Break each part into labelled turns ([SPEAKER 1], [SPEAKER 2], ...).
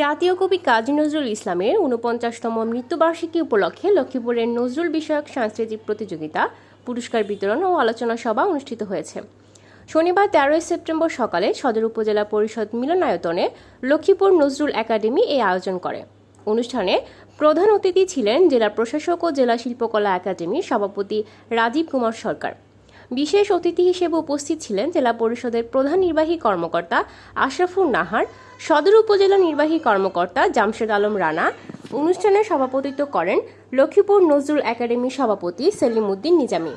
[SPEAKER 1] জাতীয় কবি কাজী নজরুল ইসলামের উনপঞ্চাশতম মৃত্যুবার্ষিকী উপলক্ষে লক্ষ্মীপুরের নজরুল বিষয়ক সাংস্কৃতিক প্রতিযোগিতা, পুরস্কার বিতরণ ও আলোচনা সভা অনুষ্ঠিত হয়েছে। শনিবার তেরোই সেপ্টেম্বর সকালে সদর উপজেলা পরিষদ মিলনায়তনে লক্ষ্মীপুর নজরুল একাডেমি এই আয়োজন করে। অনুষ্ঠানে প্রধান অতিথি ছিলেন জেলা প্রশাসক ও জেলা শিল্পকলা একাডেমির সভাপতি রাজীব কুমার সরকার। বিশেষ অতিথি হিসেবে উপস্থিত ছিলেন জেলা পরিষদের প্রধান নির্বাহী কর্মকর্তা আশরাফুর নাহার, সদর উপজেলা নির্বাহী কর্মকর্তা জামশেদ আলম রানা, অনুষ্ঠানে সভাপতিত্ব করেন লক্ষ্মীপুর নজরুল একাডেমির সভাপতি সেলিম উদ্দিন নিজামী।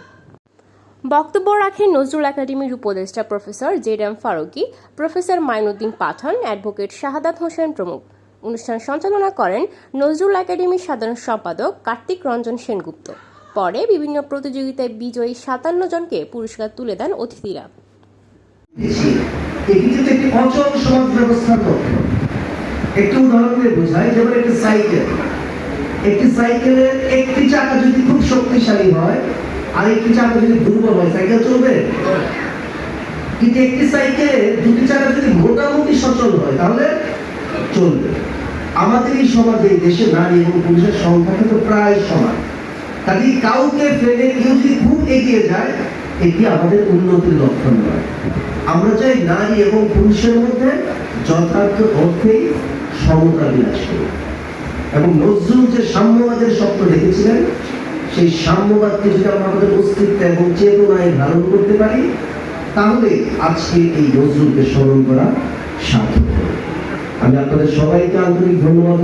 [SPEAKER 1] বক্তব্য রাখেন নজরুল একাডেমির উপদেষ্টা professor Z M Faruqui, professor Mainuddin Pathan, advocate Shahadat Hossain প্রমুখ। অনুষ্ঠান সঞ্চালনা করেন নজরুল একাডেমির সাধারণ সম্পাদক কার্তিক রঞ্জন সেনগুপ্ত। পরে বিভিন্ন প্রতিযোগিতায় বিজয়ী সাতান্ন জনকে পুরস্কার তুলে দেন অতিথিরা।
[SPEAKER 2] একটি উদাহরণ দিয়ে বোঝায়, যেমন একটি সাইকেল। একটি সাইকেলের একটি চাকা যদি খুব শক্তিশালী হয়, আর একটি চাকা যদি দুর্বল হয়, সাইকেল চলবে? কিন্তু একটি সাইকেলে দুটি চাকা যদি মোটামুটি সচল হয়, তাহলে চলবে। আমাদের এই সমাজে দেশে নারী এবং পুরুষের সংখ্যা কিন্তু প্রায় সমান। কাজে কাউকে ফেলে কেউ যদি খুব এগিয়ে যায়, এটি আমাদের উন্নতির লক্ষণ নয় আমরা চাই নারী এবং পুরুষের মধ্যে যথার্থ অর্থেই সমতা বিরাজ করুক এবং নজরুল যে সাম্যবাদের স্বপ্ন দেখেছিলেন, সেই সাম্যবাদকে যদি আমরা আমাদের অস্তিত্ব এবং চেতনায় ধারণ করতে পারি, তাহলে আজকে এই নজরুলকে স্মরণ করা সার্থক। আমি আপনাদের সবাইকে আন্তরিক ধন্যবাদ